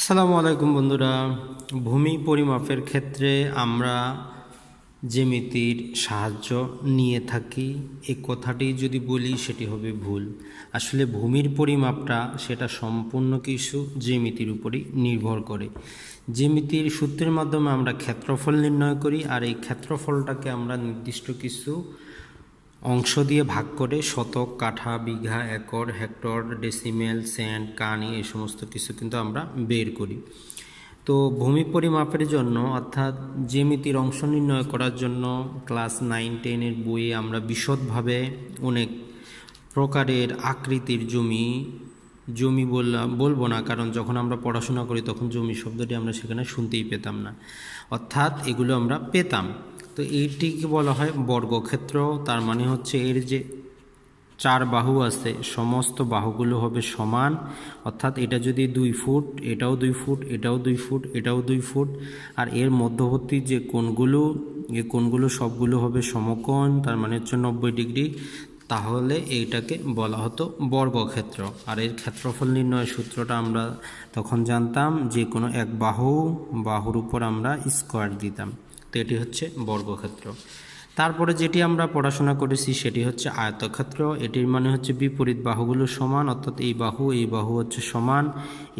আসসালামু আলাইকুম বন্ধুরা। ভূমি পরিমাপের ক্ষেত্রে আমরা জ্যামিতির সাহায্য নিয়ে থাকি। এই কথাটি যদি বলি, সেটি হবে ভুল। আসলে ভূমির পরিমাপটা সেটা সম্পূর্ণ কিছু জ্যামিতির উপরই নির্ভর করে। জ্যামিতির সূত্রের মাধ্যমে আমরা ক্ষেত্রফল নির্ণয় করি, আর এই ক্ষেত্রফলটাকে আমরা নির্দিষ্ট কিছু অংশ দিয়ে ভাগ করে শতক, কাঠা, বিঘা, একর, হেক্টর, ডেসিমেল, সেন্ট, কানি এই সমস্ত কিছু কিন্তু আমরা বের করি। তো ভূমি পরিমাপের জন্য অর্থাৎ জ্যামিতির অংশ নির্ণয় করার জন্য ক্লাস নাইন টেনের বইয়ে আমরা বিশদভাবে অনেক প্রকারের আকৃতির জমি জমি বললাম, বলব না, কারণ যখন আমরা পড়াশোনা করি তখন জমি শব্দটি আমরা সেখানে শুনতেই পেতাম না। অর্থাৎ এগুলো আমরা পেতাম। তো এইটিকে বলা হয় বর্গক্ষেত্র। তার মানে হচ্ছে এর যে চার বাহু আছে, সমস্ত বাহুগুলো হবে সমান। অর্থাৎ এটা যদি দুই ফুট, এটাও দুই ফুট, এটাও দুই ফুট, এটাও দুই ফুট। আর এর মধ্যবর্তী যে কোণগুলো এই কোণগুলো সবগুলো হবে সমকোণ, তার মানে হচ্ছে নব্বই ডিগ্রি। তাহলে এইটাকে বলা হতো বর্গক্ষেত্র। আর এর ক্ষেত্রফল নির্ণয়ের সূত্রটা আমরা তখন জানতাম যে কোনো এক বাহু, বাহুর উপর আমরা স্কোয়ার দিতাম। তো এটি হচ্ছে বর্গক্ষেত্র। তারপরে যেটি আমরা পড়াশোনা করেছি সেটি হচ্ছে আয়তক্ষেত্র। এটির মানে হচ্ছে বিপরীত বাহুগুলো সমান, অর্থাৎ এই বাহু এই বাহু হচ্ছে সমান,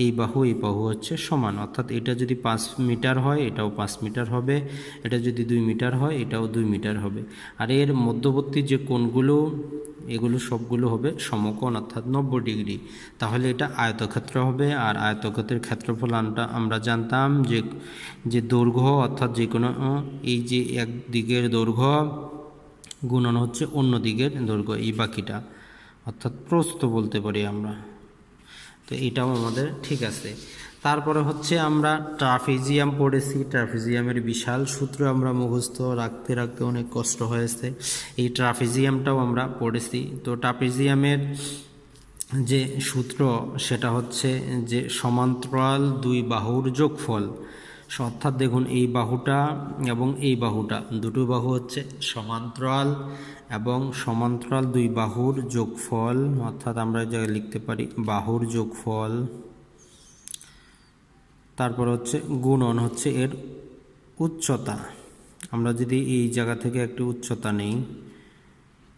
এই বাহু এই বাহু হচ্ছে সমান। অর্থাৎ এটা যদি পাঁচ মিটার হয়, এটাও পাঁচ মিটার হবে। এটা যদি দুই মিটার হয়, এটাও দুই মিটার হবে। আর এর মধ্যবর্তী যে কোণগুলো, এগুলো সবগুলো হবে সমকোণ, অর্থাৎ নব্বই ডিগ্রি। তাহলে এটা আয়তক্ষেত্র হবে। আর আয়তক্ষেত্রের ক্ষেত্রফল আমরা আমরা জানতাম যে যে দৈর্ঘ্য, অর্থাৎ যে কোনো এই যে এক দিকের দৈর্ঘ্য গুণন হচ্ছে অন্য দিকের দৈর্ঘ্য, এই বাকিটা। অর্থাৎ প্রস্থ বলতে পারি আমরা। তো এটাও আমাদের ঠিক আছে। তারপরে হচ্ছে আমরা ট্রাফিজিয়াম পড়েছি। ট্রাফিজিয়ামের বিশাল সূত্র আমরা মুখস্থ রাখতে রাখতে অনেক কষ্ট হয়েছে। এই ট্রাফিজিয়ামটাও আমরা পড়েছি। তো ট্রাফিজিয়ামের যে সূত্র, সেটা হচ্ছে যে সমান্তরাল দুই বাহুর যোগফল। অর্থাৎ দেখুন, এই বাহুটা এবং এই বাহুটা, দুটো বাহু হচ্ছে সমান্তরাল এবং সমান্তরাল দুই বাহুর যোগফল, অর্থাৎ আমরা জায়গায় লিখতে পারি বাহুর যোগফল। তারপর হচ্ছে গুণন হচ্ছে এর উচ্চতা। আমরা যদি এই জায়গা থেকে একটি উচ্চতা নেই,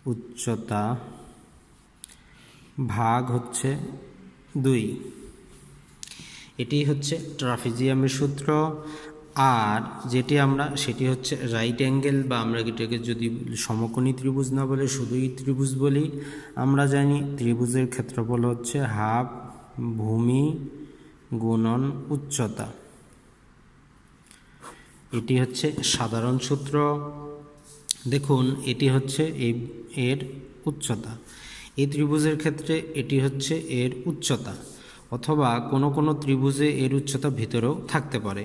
উচ্চতা ভাগ হচ্ছে দুই। এটি হচ্ছে ট্রাফিজিয়ামের সূত্র, আর যেটি আমরা, সেটি হচ্ছে রাইট অ্যাঙ্গেল বা আমরা এটাকে যদি সমকোণী ত্রিভুজ না বলে, শুধুই ত্রিভুজ বলি, আমরা জানি ত্রিভুজের ক্ষেত্রফল হচ্ছে হাফ ভূমি গুণন উচ্চতা। এটি হচ্ছে সাধারণ সূত্র। দেখুন, এটি হচ্ছে এই, এর উচ্চতা। এই ত্রিভুজের ক্ষেত্রে এটি হচ্ছে এর উচ্চতা। অথবা কোনো কোনো ত্রিভুজে এর উচ্চতা ভিতরেও থাকতে পারে।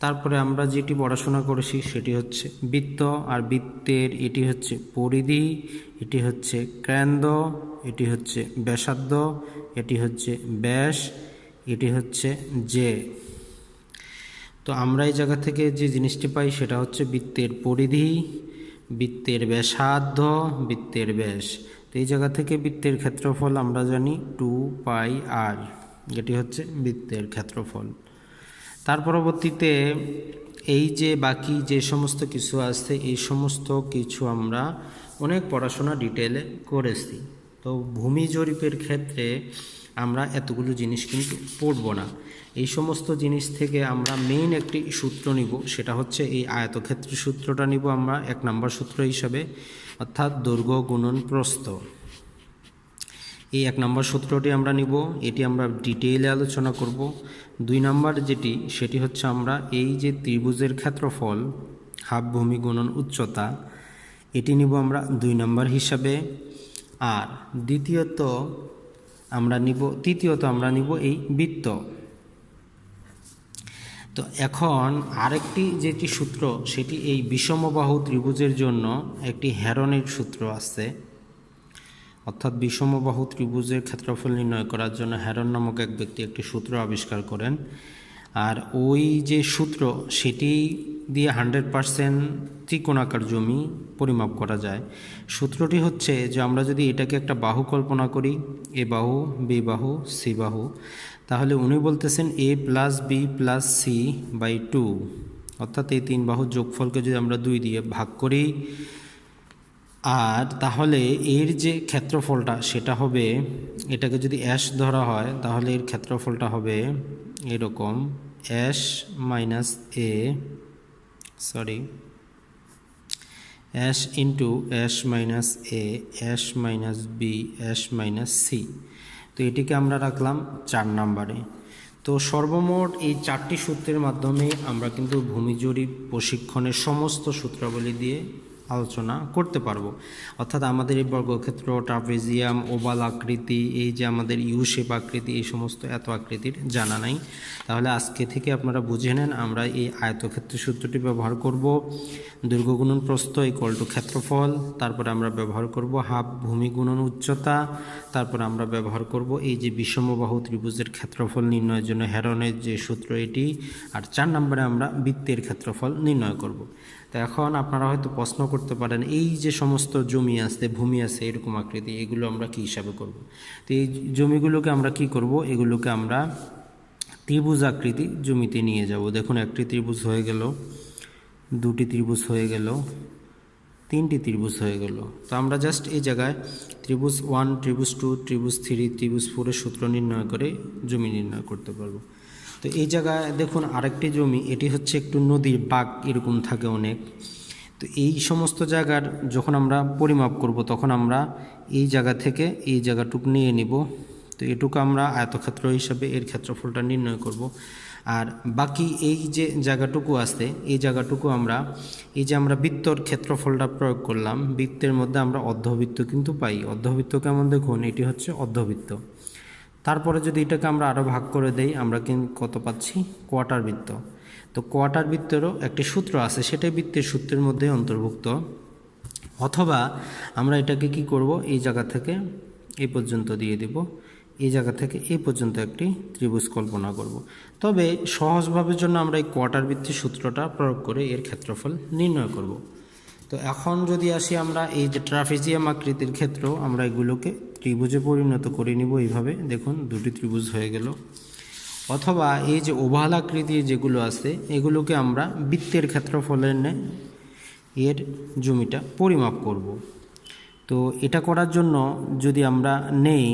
তারপরে আমরা যেটি পড়াশোনা করেছি সেটি হচ্ছে বৃত্ত, আর বৃত্তের এটি হচ্ছে পরিধি, এটি হচ্ছে কেন্দ্র এটি হচ্ছে ব্যাসার্ধ, এটি হচ্ছে ব্যাস, এটি হচ্ছে যে তো আমরা এই জায়গা থেকে যে জিনিসটি পাই সেটা হচ্ছে বৃত্তের পরিধি, বৃত্তের ব্যাসার্ধ, বৃত্তের ব্যাস। তো এই জায়গা থেকে বৃত্তের ক্ষেত্রফল আমরা জানি টু পাই আর। যেটি হচ্ছে বৃত্তের ক্ষেত্রফল। তার পরবর্তীতে এই যে বাকি যে সমস্ত কিছু আছে, এই সমস্ত কিছু আমরা অনেক পড়াশোনা ডিটেলে করেছি। তো ভূমি জরিপের ক্ষেত্রে আমরা এতগুলো জিনিস কিন্তু পড়ব না। এই সমস্ত জিনিস থেকে আমরা মেইন একটি সূত্র নিব, সেটা হচ্ছে এই আয়তক্ষেত্রের সূত্রটা নিব আমরা, এক নম্বর সূত্র হিসাবে, অর্থাৎ দৈর্ঘ্য গুণন প্রস্থ। এই এক নম্বর সূত্রটি আমরা নিব। এটি আমরা ডিটেইলে আলোচনা করব। দুই নম্বর যেটি, সেটি হচ্ছে আমরা এই যে ত্রিভুজের ক্ষেত্রফল হাফ ভূমি গুণন উচ্চতা, এটি নিব আমরা দুই নম্বর হিসাবে। আর দ্বিতীয়ত আমরা নিব, তৃতীয়ত আমরা নিব এই বৃত্ত। তো এখন আরেকটি যেটি সূত্র, সেটি এই বিষমবাহু ত্রিভুজের জন্য একটি হেরনের সূত্র আছে। অর্থাৎ বিষমবাহু ত্রিভুজের ক্ষেত্রফল নির্ণয় করার জন্য হ্যারন নামক এক ব্যক্তি একটি সূত্র আবিষ্কার করেন। আর ওই যে সূত্র সেটি দিয়ে হান্ড্রেড পারসেন্ট ত্রিকোণাকার জমি পরিমাপ করা যায়। সূত্রটি হচ্ছে যে আমরা যদি এটাকে একটা বাহু কল্পনা করি, এ বাহু, বি বাহু, সি বাহু, তাহলে উনি বলতেছেন a plus b plus c by two. অর্থাৎ এই তিন বাহুর যোগফলকে যদি আমরা দুই দিয়ে ভাগ করি আর তাহলে এর যে ক্ষেত্রফলটা সেটা হবে, এটাকে যদি অ্যাশ ধরা হয়, তাহলে এর ক্ষেত্রফলটা হবে এরকম s minus a sorry s into s minus a s minus b s minus c তো এটিকে আমরা রাখলাম চার নাম্বারে। তো সর্বমোট এই চারটি সূত্রের মাধ্যমে আমরা কিন্তু ভূমি জরিপ প্রশিক্ষণের সমস্ত সূত্রাবলী দিয়ে আলোচনা করতে পারব। অর্থাৎ আমাদের এই বর্গক্ষেত্র, ট্রাপেজিয়াম ওভাল আকৃতি, এই যে আমাদের ইউ শেপ আকৃতি, এই সমস্ত এত আকৃতির জানা নাই। তাহলে আজকে থেকে আপনারা বুঝে নেন, আমরা এই আয়তক্ষেত্র সূত্রটি ব্যবহার করব। দৈর্ঘ্য গুণন প্রস্থ ইকুয়াল টু ক্ষেত্রফল, তারপরে আমরা ব্যবহার করব হাফ ভূমি গুণন উচ্চতা, তারপরে আমরা ব্যবহার করব এই যে বিষমবাহু ত্রিভুজের ক্ষেত্রফল নির্ণয়ের জন্য হেরনের যে সূত্র এটি, আর চার নম্বরে আমরা বৃত্তের ক্ষেত্রফল নির্ণয় করব। তো এখন আপনারা হয়তো প্রশ্ন করতে পারেন, এই যে সমস্ত জমি আছে, ভূমি আছে, এরকম আকৃতি, এগুলো আমরা কি হিসাবে করব? তো এই জমিগুলোকে আমরা কি করব? এগুলোকে আমরা ত্রিভুজ আকৃতি জমিতে নিয়ে যাব। দেখুন, একটি ত্রিভুজ হয়ে গেল, দুটি ত্রিভুজ হয়ে গেল, তিনটি ত্রিভুজ হয়ে গেল। তো আমরা জাস্ট এই জায়গায় ত্রিভুজ ওয়ান ত্রিভুজ টু ত্রিভুজ থ্রি ত্রিভুজ ফোরের সূত্র নির্ণয় করে জমি নির্ণয় করতে পারব। তো এই জায়গায় দেখুন আরেকটি জমি, এটি হচ্ছে একটু নদীর বাঘ এরকম থাকে অনেক। তো এই সমস্ত জায়গার যখন আমরা পরিমাপ করব, তখন আমরা এই জায়গা থেকে এই জায়গাটুক নিয়ে নিব। তো এটুকু আমরা আয়তক্ষেত্র হিসাবে এর ক্ষেত্রফলটা নির্ণয় করব। আর বাকি এই যে জায়গাটুকু আছে, এই জায়গাটুকু আমরা, এই যে আমরা বৃত্তর ক্ষেত্রফলটা প্রয়োগ করলাম, বৃত্তের মধ্যে আমরা অর্ধবৃত্ত কিন্তু পাই। অর্ধবৃত্ত কেমন দেখুন? এটি হচ্ছে অর্ধবৃত্ত। তারপরে যদি এটাকে আমরা আরও ভাগ করে দেই, আমরা কিন্তু কত পাচ্ছি? কোয়ার্টার বৃত্ত। তো কোয়ার্টার বৃত্তেরও একটি সূত্র আছে, সেটাই বৃত্তের সূত্রের মধ্যে অন্তর্ভুক্ত। অথবা আমরা এটাকে কি করব? এই জায়গা থেকে এই পর্যন্ত দিয়ে দিব। এই জায়গা থেকে এই পর্যন্ত একটি ত্রিভুজ কল্পনা করব। তবে সহজভাবের জন্য আমরা এই কোয়ার্টার বৃত্তির সূত্রটা প্রয়োগ করে এর ক্ষেত্রফল নির্ণয় করব। তো এখন যদি আসি আমরা, এই যে ট্রাফিজিয়াম আকৃতির ক্ষেত্র, আমরা এগুলোকে ত্রিভুজে পরিণত করে নিব এইভাবে। দেখুন, দুটি ত্রিভুজ হয়ে গেল। অথবা এই যে ওভাল আকৃতির যেগুলো আছে, এগুলোকে আমরা বৃত্তের ক্ষেত্রফলের ন্যায় এর জমিটা পরিমাপ করব। তো এটা করার জন্য যদি আমরা নেই,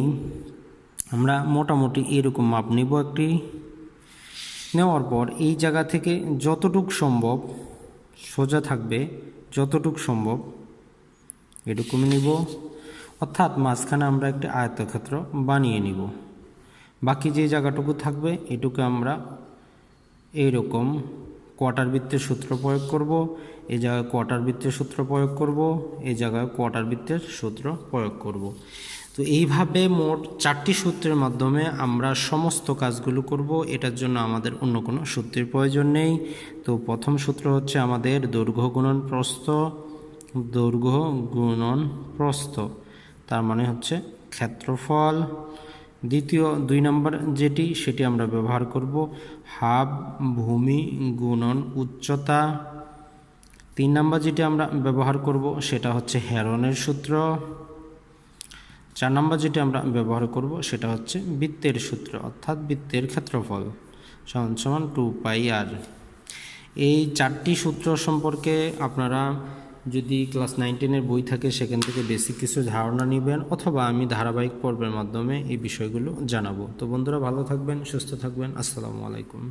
আমরা মোটামুটি এরকম মাপ নেব একটি। নেওয়ার পর এই জায়গা থেকে যতটুক সম্ভব সোজা থাকবে। যতটুক সম্ভব এরকম নিব। অর্থাৎ মাঝখানে আমরা একটি আয়তক্ষেত্র বানিয়ে নিব। বাকি যে জায়গাটুকু থাকবে এটুকু আমরা এইরকম কোয়ার্টার বৃত্তের সূত্র প্রয়োগ করব এই জায়গায় কোয়ার্টার বৃত্তের সূত্র প্রয়োগ করব এই জায়গায় কোয়ার্টার বৃত্তের সূত্র প্রয়োগ করব। তো এইভাবে মোট চারটি সূত্রের মাধ্যমে আমরা সমস্ত কাজগুলো করব। এটার জন্য আমাদের অন্য কোনো সূত্রের প্রয়োজন নেই। তো প্রথম সূত্র হচ্ছে আমাদের দৈর্ঘ্য গুণন প্রস্থ। দৈর্ঘ্য গুণন প্রস্থ, তার মানে হচ্ছে ক্ষেত্রফল। দ্বিতীয় দুই নম্বর যেটি, সেটি আমরা ব্যবহার করব হাফ ভূমি গুণন উচ্চতা। তিন নম্বর যেটি আমরা ব্যবহার করব, সেটা হচ্ছে হেরনের সূত্র। চার নম্বর যেটি আমরা ব্যবহার করব, সেটা হচ্ছে বৃত্তের সূত্র, অর্থাৎ বৃত্তের ক্ষেত্রফল, সমান সমান টু পাই আর। এই চারটি সূত্র সম্পর্কে আপনারা যদি ক্লাস নাইনটিনের বই থাকে, সেখান থেকে বেসিক কিছু ধারণা নেবেন, অথবা আমি ধারাবাহিক পর্বের মাধ্যমে এই বিষয়গুলো জানাব। তো বন্ধুরা, ভালো থাকবেন, সুস্থ থাকবেন, আসসালামু আলাইকুম।